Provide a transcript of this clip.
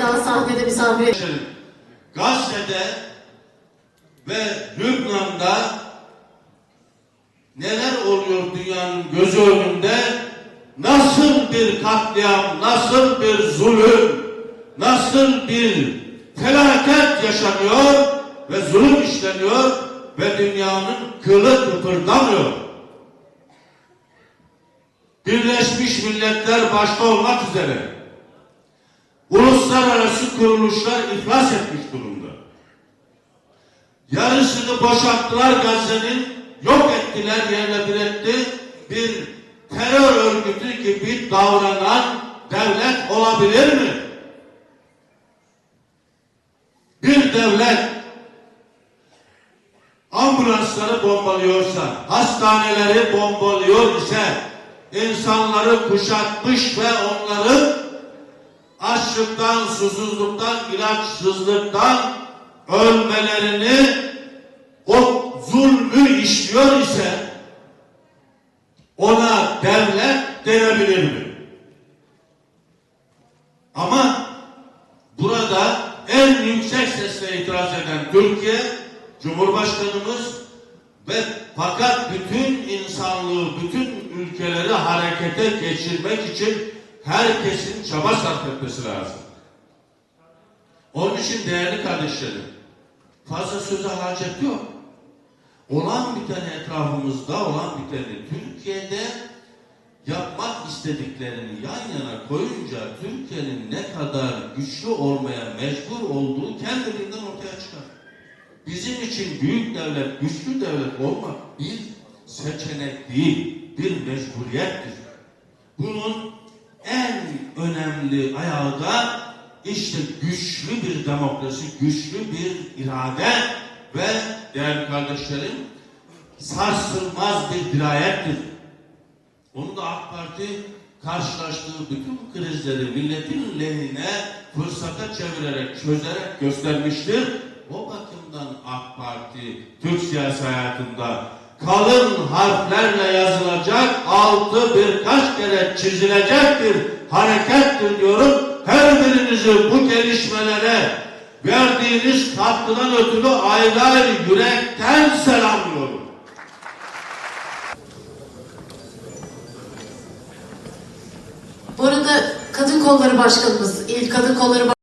daha sahnede misafir edin. Gazze'de ve Lübnan'da neler oluyor dünyanın gözü önünde nasıl bir katliam, nasıl bir zulüm, nasıl bir felaket yaşanıyor ve zulüm işleniyor ve dünyanın kılı kıpırdamıyor. Birleşmiş Milletler başta olmak üzere uluslararası kuruluşlar iflas etmiş durumda. Yarısını boşalttılar Gazze'nin, yok ettiler, yerle bir etti. Bir terör örgütü gibi davranan devlet olabilir mi? Bir devlet ambulansları bombalıyorsa, hastaneleri bombalıyor ise, insanları kuşatmış ve onları açlıktan, susuzluktan, ilaçsızlıktan ölmelerini o zulmü işliyor ise ona devlet denebilir mi? Ama burada en yüksek sesle itiraz eden Türkiye, Cumhurbaşkanımız ve fakat bütün insanlığı, bütün ülkeleri harekete geçirmek için herkesin çaba sarf etmesi lazım. Onun için değerli kardeşlerim, fazla söze hacet yok. Olan biteni etrafımızda olan biteni Türkiye'de yapmak istediklerini yan yana koyunca Türkiye'nin ne kadar güçlü olmaya mecbur olduğu kendiliğinden ortaya çıkar. Bizim için büyük devlet, güçlü devlet olmak bir seçenek değil, bir mecburiyettir. Bunun önemli ayağı da işte güçlü bir demokrasi, güçlü bir irade ve değerli kardeşlerim sarsılmaz bir dirayettir. Onu da AK Parti karşılaştığı bütün krizleri milletin lehine fırsata çevirerek, çözerek göstermiştir. O bakımdan AK Parti Türk siyasi hayatında kalın harflerle yazılacak, altı birkaç kere çizilecek bir harekettir diyorum. Her birinizi bu gelişmelere verdiğiniz katkıdan ötürü ayrı yürekten selamlıyorum. Bu arada Kadın Kolları Başkanımız, İl Kadın Kolları